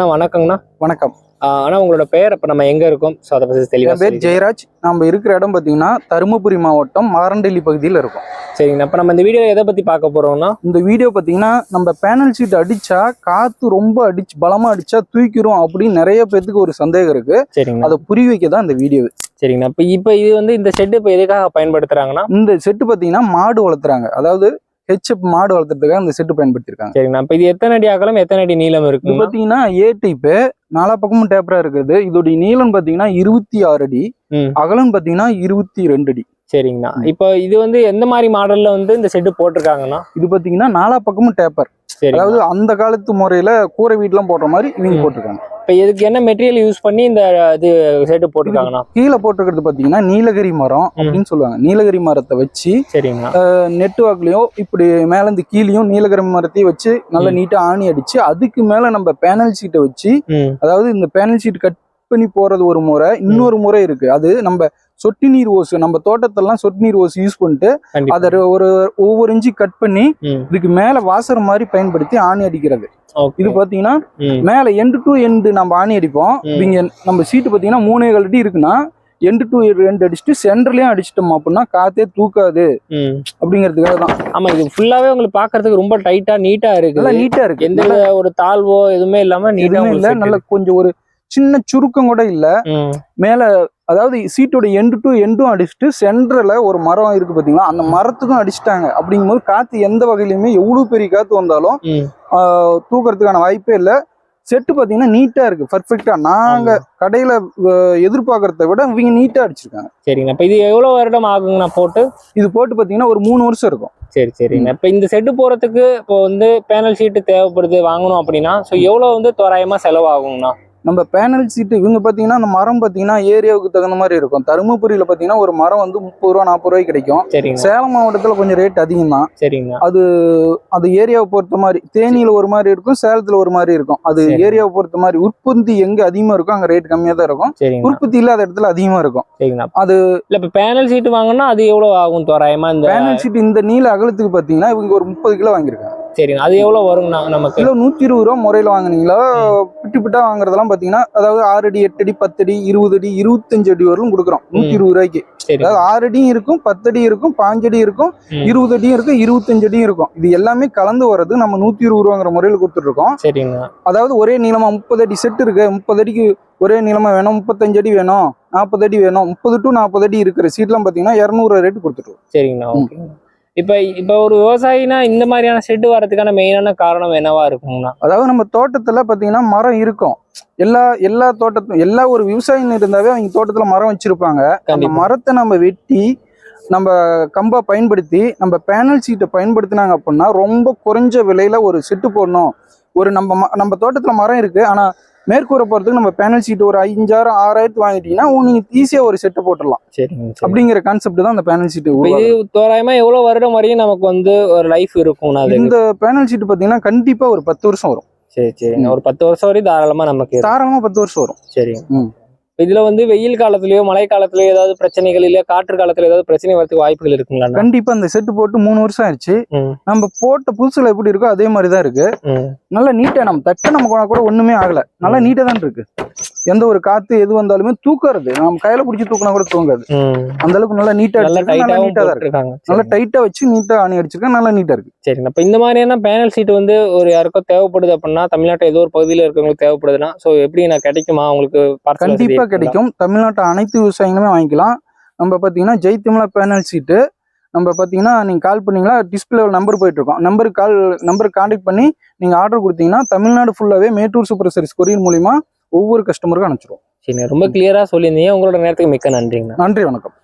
அண்ணா வணக்கங்கண்ணா. வணக்கம். அண்ணா உங்களோட பெயர் அப்ப நம்ம எங்க இருக்கோம்? ஸோ அதை பத்தி தெளிவா என் பேர். ஜெயராஜ். நம்ம இருக்கிற இடம் பார்த்தீங்கன்னா தருமபுரி மாவட்டம் மாரண்டல்லி பகுதியில் இருக்கும். சரிங்கண்ணா அப்ப நம்ம இந்த வீடியோல எதை பத்தி பார்க்க போறோம்னா? இந்த வீடியோ பார்த்தீங்கன்னா நம்ம பேனல் ஷீட் அடிச்சா காத்து ரொம்ப அடிச்சு பலமா அடிச்சா தூக்கிரும் அப்படின்னு நிறைய பேத்துக்கு ஒரு சந்தேகம் இருக்கு. சரிங்கண்ணா. அதை புரிய வைக்க தான் இந்த வீடியோ. சரிங்கண்ணா இப்ப இப்ப இது வந்து இந்த ஷெட் இப்ப எதுக்காக பயன்படுத்துறாங்கன்னா? இந்த செட்டு பார்த்தீங்கன்னா மாடு வளர்த்துறாங்க. அதாவது ஹெச்எப் மாடு வளர்த்துறதுக்காக இந்த செட்டு பயன்படுத்தியிருக்காங்க சரிங்கண்ணா இப்ப இது எத்தனை அடி அகலம் எத்தனை அடி நீளம் இருக்கு பார்த்தீங்கன்னா ஏ டைப்பு நாலா பக்கமும் டேப்பரா இருக்குது. இதோடைய நீளம் பார்த்தீங்கன்னா இருபத்தி ஆறு அடி. அகலம் பார்த்தீங்கன்னா இருபத்தி ரெண்டு அடி. சரிங்கண்ணா. இப்போ இது வந்து எந்த மாதிரி மாடல்ல வந்து இந்த ஷெட் போட்டிருக்காங்கன்னா? இது பார்த்தீங்கன்னா நாலா பக்கமும் டேப்பர் அதாவது அந்த காலத்து முறையில கூரை வீடுலாம் போடுற மாதிரி இவங்க. போட்டிருக்காங்க. இப்ப இதுக்கு என்ன மெட்டீரியல் யூஸ் பண்ணி இந்த இது ஷெட் போட்டிருக்காங்கண்ணா? கீழே போட்டிருக்கிறது பாத்தீங்கன்னா நீலகிரி மரம் அப்படின்னு சொல்லுவாங்க. நீலகிரி மரத்தை வச்சு சரிங்கண்ணா. நெட் வாக்லயும் இப்படி மேல இருந்து கீழேயும் நீலகிரி மரத்தையும் வச்சு நல்லா நீட்டா ஆணி அடிச்சு அதுக்கு மேல நம்ம பேனல் ஷீட்டை வச்சு அதாவது இந்த பேனல் ஷீட் கட் பண்ணி போறது ஒரு முறை இன்னொரு முறை இருக்கு. அது நம்ம சொட்டு நீர் ஓசு நம்ம தோட்டத்தெல்லாம் சொட்டு நீர் ஓசு யூஸ் பண்ணிட்டு அதை ஒரு ஒவ்வொரு இன்ச்சு கட் பண்ணி இதுக்கு மேல வாசர் மாதிரி பயன்படுத்தி ஆணி அடிக்கிறது. இது பாத்தீங்கன்னா மேல எண்டு டு எண்டு நம்ம ஆணி அடிப்போம். இங்க நம்ம சீட்டு பாத்தீங்கன்னா மூணே கால் அடி இருக்குன்னா எண்டு டு ரெண்டு அடிச்சுட்டு சென்டர்லயும் அடிச்சிட்டோம் அப்படின்னா காத்தே தூக்காது. அப்படிங்கிறதுக்காக தான். ஆமா இது ஃபுல்லாவே உங்களுக்கு பாக்குறதுக்கு ரொம்ப டைட்டா நீட்டா இருக்கு. நல்லா நீட்டா இருக்கு. எந்த ஒரு தாழ்வோ எதுவுமே இல்லாம நீட்டா இல்ல நல்ல கொஞ்சம் ஒரு சின்ன சுருக்கம் கூட இல்ல. மேல அதாவது சீட்டோட எண்டு டு எண்டும் அடிச்சுட்டு சென்டர்ல ஒரு மரம் இருக்கு பாத்தீங்களா? அந்த மரத்துக்கும் அடிச்சிட்டாங்க. அப்படிங்கும்போது காத்து எந்த வகையிலுமே எவ்வளவு பெரிய காத்து வந்தாலும் தூக்கறதுக்கான வாய்ப்பே இல்ல. செட்டு பாத்தீங்கன்னா நீட்டா இருக்கு பர்ஃபெக்டா நாங்க கடையில எதிர்பார்க்கறத விட இவங்க நீட்டா அடிச்சிருக்காங்க. சரிங்கண்ணா இப்ப இது எவ்வளவு வருடம் ஆகுங்கண்ணா போட்டு? இது போட்டு பாத்தீங்கன்னா ஒரு மூணு வருஷம் இருக்கும். சரி சரிங்க. இப்ப இந்த செட்டு போறதுக்கு இப்போ வந்து பேனல் ஷீட் தேவைப்படுது வாங்கணும் அப்படின்னா ஸோ எவ்வளவு வந்து தோராயமா செலவாகுங்கண்ணா? நம்ம பேனல் சீட்டு இவங்க பாத்தீங்கன்னா அந்த மரம் பாத்தீங்கன்னா ஏரியாவுக்கு தகுந்த மாதிரி இருக்கும். தருமபுரியில பாத்தீங்கன்னா ஒரு மரம் வந்து முப்பது ரூபா நாற்பது ரூபாய்க்கு கிடைக்கும். சேலம் மாவட்டத்துல கொஞ்சம் ரேட் அதிகம் தான் சரிங்கண்ணா அது ஏரியாவை பொறுத்த மாதிரி தேனியில ஒரு மாதிரி இருக்கும் சேலத்துல ஒரு மாதிரி இருக்கும். அது. ஏரியாவை பொறுத்த மாதிரி உற்பத்தி எங்க அதிகமா இருக்கும் அங்க ரேட் கம்மியா தான் இருக்கும். உற்பத்தி இல்லாத இடத்துல அதிகமா இருக்கும். அது இல்ல இப்ப பேனல் ஷீட் வாங்கினா அது எவ்வளவு ஆகும் தோராயமா? இந்த பேனல் ஷீட் இந்த நீல அகலத்துக்கு பாத்தீங்கன்னா இவங்க ஒரு முப்பது கிலோ வாங்கியிருக்காங்க. சரிங்க. அது எவ்வளவு வருங்கண்ணா நமக்கு? கிலோ நூத்தி இருபது ரூபா முறையில வாங்குனீங்களா? பிட்டு பிட்டா வாங்குறதெல்லாம் பாத்தீங்கன்னா அதாவது ஆறு அடி எட்டு அடி பத்து அடி இருபது அடி இருபத்தஞ்சு அடி வரலும் கொடுக்குறோம். நூத்தி இருபது ரூபாய்க்கு. அதாவது ஆறு அடியும் இருக்கும் பத்து அடி இருக்கும் பாஞ்சு அடி இருக்கும். இருபது அடியும் இருக்கும் இருபத்தஞ்சு அடியும் இருக்கும். இது எல்லாமே கலந்து வர்றது நம்ம நூத்தி இருபது ரூபாங்கிற முறையில கொடுத்துட்டு இருக்கோம் சரிங்கண்ணா அதாவது ஒரே நீளமா முப்பது அடி செட் இருக்கு. முப்பது அடிக்கு ஒரே நீளமா வேணும். முப்பத்தஞ்சு அடி வேணும். நாற்பது அடி வேணும். முப்பது டு நாற்பது அடி இருக்கிற சீட்லாம் பாத்தீங்கன்னா இரநூறு ரேட்டு கொடுத்துருவோம் சரிங்கண்ணா இப்ப இப்ப ஒரு விவசாயினா இந்த மாதிரியான ஷெட் வரதுக்கான மெயினான காரணம் என்னவா இருக்குங்கண்ணா அதாவது நம்ம தோட்டத்துல பாத்தீங்கன்னா மரம் இருக்கும். எல்லா எல்லா தோட்டத்தும் எல்லா ஒரு விவசாயின்னு இருந்தாவே அவங்க தோட்டத்துல மரம் வச்சிருப்பாங்க. அந்த மரத்தை நம்ம வெட்டி நம்ம கம்பா பயன்படுத்தி நம்ம பேனல் சீட்டை பயன்படுத்தினாங்க அப்படின்னா ரொம்ப குறைஞ்ச விலையில ஒரு செட்டு போடணும். ஒரு நம்ம நம்ம தோட்டத்துல மரம் இருக்கு. ஆனா மேற்கூரை போறதுக்கு நம்ம பேனல் சீட் ஒரு அஞ்சாயிரம் ஆறாயிரத்து வாங்கிட்டீங்கன்னா உ- நீங்க ஈஸியா ஒரு செட்டு போட்டுடலாம். சரிங்க சரி. அப்படிங்கிற கான்செப்ட் தான் அந்த பேனல் சீட்டு இப்ப இது தோராயமா எவ்வளவு வருடம் வரையும் நமக்கு வந்து ஒரு லைஃப் இருக்கும்னா அது? இந்த பேனல் சீட் பாத்தீங்கன்னா கண்டிப்பா ஒரு பத்து வருஷம் வரும். சரி சரிங்க. ஒரு பத்து வருஷம் வரையும் தாராளமா நமக்கு இருக்கும். தாராளமா பத்து வருஷம் வரும். சரிங்க. இதுல வந்து வெயில் காலத்துலயோ மழை காலத்துலயோ ஏதாவது பிரச்சனைகள் இல்ல காற்று காலத்துல ஏதாவது பிரச்சனை வரதுக்கு வாய்ப்புகள் இருக்குங்களா கண்டிப்பா இந்த செட்டு போட்டு மூணு வருஷம் ஆயிடுச்சு. நம்ம போட்ட புதுசுல எப்படி இருக்கோ அதே மாதிரி தான் இருக்கு. நல்லா நீட்டா நம்ம தட்ட நம்ம கூட ஒண்ணுமே ஆகல. நல்லா நீட்டா தான் இருக்கு. எந்த ஒரு காத்து எது வந்தாலுமே தூக்கறது. நம்ம கையில பிடிச்சி தூக்கினா கூட தூங்காது. அந்த அளவுக்கு நல்லா நீட்டா நல்லா நீட்டா தான் இருக்கு. போட்டிருக்காங்க. நல்லா. டைட்டா வச்சு நீட்டா ஆணி அடிச்சிருக்கேன் நல்லா நீட்டா இருக்கு. சரிங்க அப்ப இந்த மாதிரியான பேனல் சீட் வந்து ஒரு யாருக்கோ தேவைப்படுது அப்படின்னா தமிழ்நாட்டு ஏதோ ஒரு பகுதியில இருக்கவங்களுக்கு தேவைப்படுதுன்னா சோ எப்படி நான் கிடைக்குமா? உங்களுக்கு கண்டிப்பா? கிடைக்கும். தமிழ்நாட்டு அனைத்து விவசாயிகளுமே வாங்கிக்கலாம். நம்ம பாத்தீங்கன்னா ஜெய் தமிழா பேனல் சீட்டு நம்ம பாத்தீங்கன்னா நீங்க கால் பண்ணீங்களா? டிஸ்பிளே நம்பர் போயிட்டு இருக்கோம் நம்பருக்கு கால் நம்பருக்கு கான்டாக்ட் பண்ணி நீங்க ஆர்டர் கொடுத்தீங்கன்னா தமிழ்நாடு ஃபுல்லாவே மேட்டூர் சூப்பர் சர்வீஸ் கொரியர் மூலியமா ஒவ்வொரு கஸ்டமருக்கும் அனுப்பிச்சிருவோம். சரிங்க ரொம்ப கிளியரா சொல்லியிருந்தீங்க. உங்களோட நேரத்துக்கு மிக்க நன்றிங்கண்ணா நன்றி வணக்கம்.